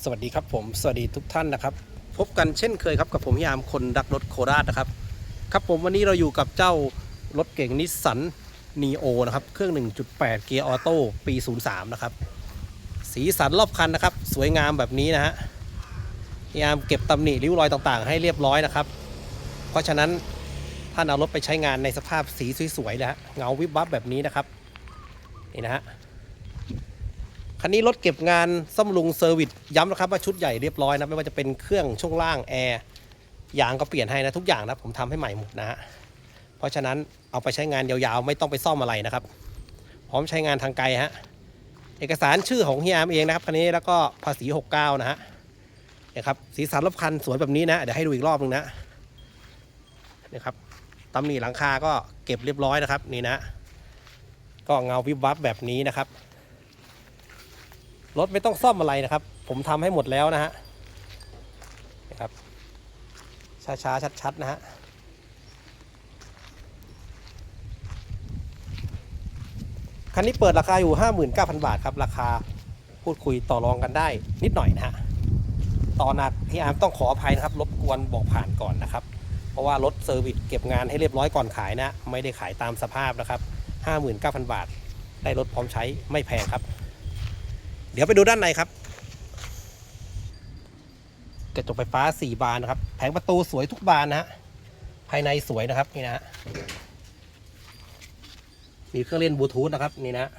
สวัสดีครับผมสวัสดีทุกท่านนะครับ พบกันเช่นเคยครับกับผมยามคนรักรถโคราชนะครับ ครับผมวันนี้เราอยู่กับเจ้ารถเก่งนิสสันนีโอนะครับ เครื่อง 1.8 เกียร์ออโต้ปี 03 นะครับ สีสันรอบคันนะครับ สวยงามแบบนี้นะฮะพยายามเก็บตำหนิริ้วรอยต่างๆ ให้เรียบร้อยนะครับ เพราะฉะนั้นท่านเอารถไปใช้งานในสภาพสีสวยๆนะฮะเงาวิบวับแบบนี้นะครับนี่นะฮะ คันนี้รถเก็บงานซ่อมลุงเซอร์วิสย้ำนะครับว่าชุดใหญ่เรียบร้อยนะไม่ว่าจะเป็นเครื่องช่วงล่างแอร์ยางก็เปลี่ยนให้นะทุกอย่างนะผมทำให้ใหม่หมดนะฮะเพราะฉะนั้นเอาไปใช้งานยาวๆ ไม่ต้องไปซ่อมอะไรนะครับ พร้อมใช้งานทางไกลฮะเอกสารชื่อของเฮียอามเองนะครับคันนี้แล้วก็ภาษี 69 นะฮะนะครับสีสันรอบคันสวยแบบนี้นะเดี๋ยวให้ดูอีกรอบนึงนะนะครับตำหนิหลังคาก็เก็บเรียบร้อยนะครับนี่นะ ก็เงาวิบวับแบบนี้นะครับ รถไม่ต้องซ่อมอะไรนะครับ ผมทำให้หมดแล้วนะฮะนะครับช้าๆชัดๆนะฮะคันนี้เปิดราคาอยู่ 59,000 บาทครับ ราคาพูดคุยต่อรองกันได้ นิดหน่อยนะฮะต่อนนัดพี่อาร์มต้องขออภัยนะครับรบกวนบอกผ่านก่อนนะครับ เพราะว่ารถเซอร์วิสเก็บงานให้เรียบร้อยก่อนขายนะ ไม่ได้ขายตามสภาพนะครับ 59,000 บาท ได้รถพร้อมใช้ไม่แพงครับ เดี๋ยวไปดูด้านในครับ กระจกไฟฟ้า 4 บานนะครับ แผงประตูสวยทุกบานนะฮะ ภายในสวยนะครับนี่นะฮะ มีเครื่องเล่นบลูทูธนะครับนี่นะ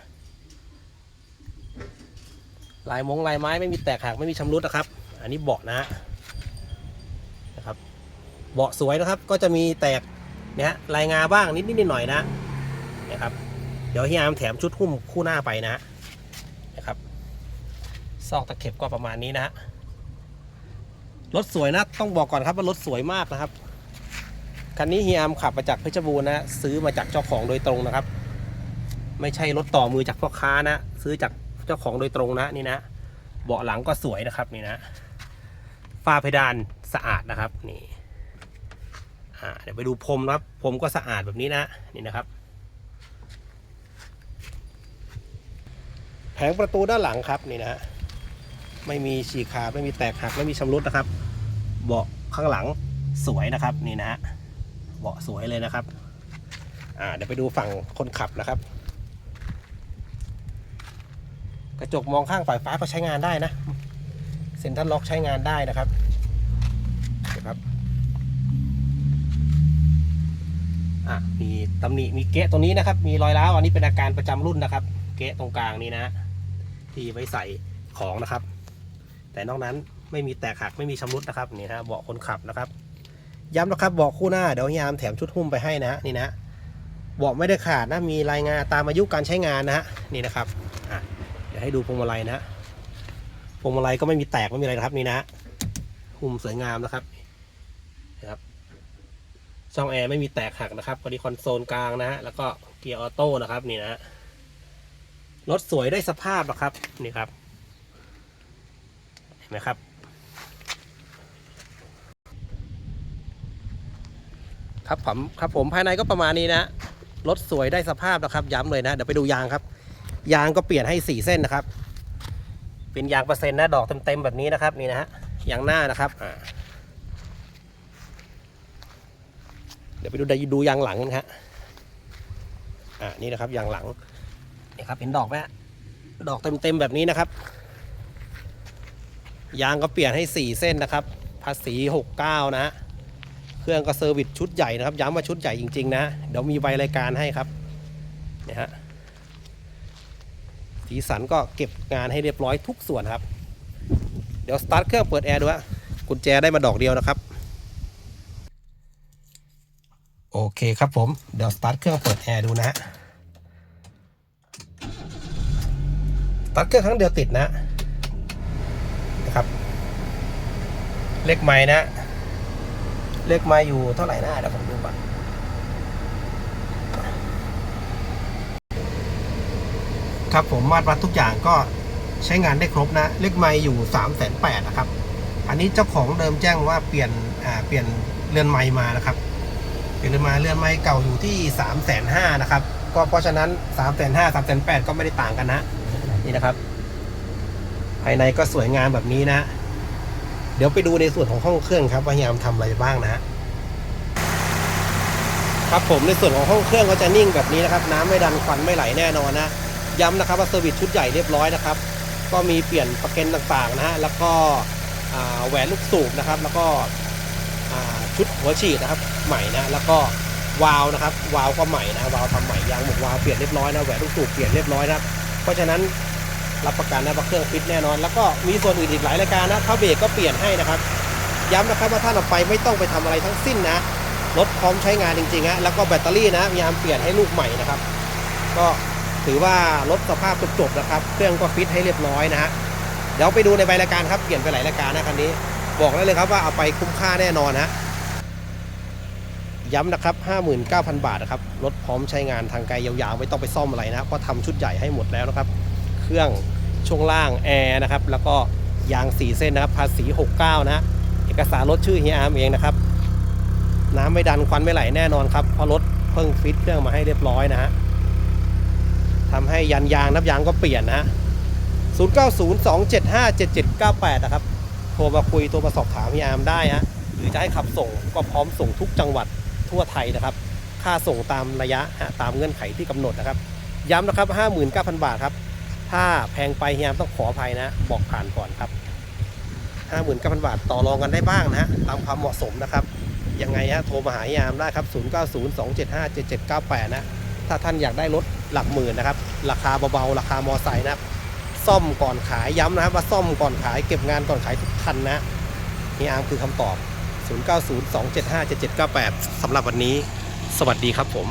ลายมงลายไม้ไม่มีแตกหักไม่มีชำรุดนะครับ อันนี้เบาะนะฮะนะครับ เบาะสวยนะครับ ก็จะมีแตกเนี่ยฮะลายงาบ้างนิดนิดหน่อยนะนะครับ เดี๋ยวเฮียอามแถมชุดหุ้มคู่หน้าไปนะฮะ ซอกตะเข็บก็ประมาณนี้นะฮะรถสวยนะต้องบอกก่อนครับว่ารถสวยมากนะครับคันนี้เฮียมขับมาจากเพชรบูรณ์นะซื้อมาจากเจ้าของโดยตรงนะครับ ไม่ใช่รถต่อมือจากพ่อค้านะซื้อจากเจ้าของโดยตรงนะนี่นะเบาะหลังก็สวยนะครับนี่นะฝ้าเพดานสะอาดนะครับนี่เดี๋ยวไปดูพรมนะครับพรมก็สะอาดแบบนี้นะนี่นะครับ แผงประตูด้านหลังครับนี่นะฮะ ไม่มีฉีกขาดไม่มีแตกหักไม่มีชำรุดนะครับ เบาะข้างหลังสวยนะครับนี่นะฮะเบาะสวยเลยนะครับอ่าเดี๋ยวไปดูฝั่งคนขับนะครับ กระจกมองข้างฝ่ายฟ้าก็ใช้งานได้นะเซ็นทรัลล็อกใช้งานได้นะครับนะครับอะมีตำหนิมีเกะตรงนี้นะครับ มีรอยร้าวอันนี้เป็นอาการประจำรุ่นนะครับ เกะตรงกลางนี้นะที่ไว้ใส่ของนะครับ แต่นอกนั้นไม่มีแตกหักไม่มีชำรุดนะครับนี่นะเบาะคนขับนะครับ ย้ำนะครับเบาะคู่หน้าเดี๋ยวยามแถมชุดหุ้มไปให้นะฮะนี่นะเบาะไม่ได้ขาดนะมีรายงานตามอายุการใช้งานนะฮะนี่นะครับอะเดี๋ยวให้ดูพวงมาลัยนะพวงมาลัยก็ไม่มีแตกไม่มีอะไรนะครับนี่นะหุ้มสวยงามนะครับนะครับช่องแอร์ไม่มีแตกหักนะครับพอดีคอนโซลกลางนะฮะแล้วก็เกียร์ออโต้นะครับนี่นะรถสวยได้สภาพนะครับนี่ครับ นไหมครับ ครับผมครับผมภายในก็ประมาณนี้นะรถสวยได้สภาพนะครับ ย้ำเลยนะเดี๋ยวไปดูยางครับ ยางก็เปลี่ยนให้สี่เส้นนะครับ เป็นยางเปอร์เซ็นต์นะดอกเต็มๆแบบนี้นะครับนี่นะฮะยางหน้านะครับอ่าเดี๋ยวไปดูดูยางหลังนะฮะอ่านี่นะครับยางหลังนี่ครับเห็นดอกไหมฮะดอกเต็มๆแบบนี้นะครับ ยางก็เปลี่ยนให้ 4 เส้นนะครับ ภาษี 69นะฮะเครื่องก็เซอร์วิสชุดใหญ่นะครับ ย้ำว่าชุดใหญ่จริง ๆ นะ เดี๋ยวมีใบรายการให้ครับเนี่ยฮะสีสันก็เก็บงานให้เรียบร้อยทุกส่วนครับ เดี๋ยวสตาร์ทเครื่องเปิดแอร์ดูฮะกุญแจได้มาดอกเดียวนะครับ โอเคครับผม เดี๋ยวสตาร์ทเครื่องเปิดแอร์ดูนะฮะสตัดเครื่องครั้งเดียวติดนะนะครับ เลขไม้นะ เลขไม้อยู่เท่าไหร่นะเดี๋ยวผมดูก่อนครับผมมาตรวัดทุกอย่างก็ใช้งานได้ครบนะ เลขไม้อยู่3ามแสนแปดนะครับ อันนี้เจ้าของเดิมแจ้งว่าเปลี่ยนอ่าเปลี่ยนเรือนไม้มานะครับ เปลี่ยนเรือนไม้เรือนไม้เก่าอยู่ที่3ามแสนห้านะครับ ก็เพราะฉะนั้น3ามแสนห้าสามแสนแปดก็ไม่ได้ต่างกันนะ นี่นะครับ ภายในก็สวยงามแบบนี้นะ เดี๋ยวไปดูในส่วนของห้องเครื่องครับว่ายามทำอะไรบ้างนะฮะครับผมในส่วนของห้องเครื่องก็จะนิ่งแบบนี้นะครับน้ำไม่ดันควันไม่ไหลแน่นอนนะย้ำนะครับว่าเซอร์วิสชุดใหญ่เรียบร้อยนะครับ ก็มีเปลี่ยนประกันต่างๆนะฮะแล้วก็แหวนลูกสูบนะครับ แล้วก็ชุดหัวฉีดนะครับใหม่นะแล้วก็วาล์วนะครับวาล์วก็ใหม่นะวาล์วทำใหม่ยางหมกวาล์วเปลี่ยนเรียบร้อยนะแหวนลูกสูบเปลี่ยนเรียบร้อยนะเพราะฉะนั้น รับประกันนะว่าเครื่องฟิตแน่นอน แล้วก็มีส่วนอื่นอีกหลายรายการนะผ้าเบรกก็เปลี่ยนให้นะครับ ย้ำนะครับว่าท่านเอาไปไม่ต้องไปทำอะไรทั้งสิ้นนะรถพร้อมใช้งานจริงๆฮะแล้วก็แบตเตอรี่นะพยายามเปลี่ยนให้ลูกใหม่นะครับ ก็ถือว่ารถสภาพจบๆนะครับ เครื่องก็ฟิตให้เรียบร้อยนะฮะเดี๋ยวไปดูในใบรายการครับเปลี่ยนไปหลายรายการนะคันนี้ บอกได้เลยครับว่าเอาไปคุ้มค่าแน่นอนฮะย้ำนะครับ59,000 บาทนะครับรถพร้อมใช้งานทางไกลยาวๆ ไม่ต้องไปซ่อมอะไรนะเพราะทำชุดใหญ่ให้หมดแล้วนะครับ เครื่อง ช่วงล่างแอร์นะครับ แล้วก็ยาง4เส้นนะครับภาษี69 นะเอกสารรถชื่อเฮียอาร์มเองนะครับน้ำไม่ดันควันไม่ไหลแน่นอนครับเพราะรถเพิ่งฟิตเครื่องมาให้เรียบร้อยนะฮะทำให้ยันยางนับยางก็เปลี่ยนนะ 0902757798 นะครับ โทรมาคุยโทรมาสอบถามพี่อาร์มได้ฮะหรือจะให้ขับส่งก็พร้อมส่งทุกจังหวัดทั่วไทยนะครับ ค่าส่งตามระยะฮะตามเงื่อนไขที่กำหนดนะครับ ย้ำนะครับ 59,000 บาทครับ ถ้าแพงไปเฮียมต้องขออภัยนะ บอกผ่านก่อนครับ59,000บาทต่อรองกันได้บ้างนะฮะตามความเหมาะสมนะครับยังไงฮะโทรมาหาเฮียามได้ครับ 0902757798 นะ ถ้าท่านอยากได้รถหลักหมื่นนะครับ ราคาเบาๆราคามอไซค์นะครับซ่อมก่อนขายย้ำนะครับว่าซ่อมก่อนขายเก็บงานก่อนขายทุกคันนะเฮียอามคือคำตอบ 0902757798 สำหรับวันนี้ สวัสดีครับผม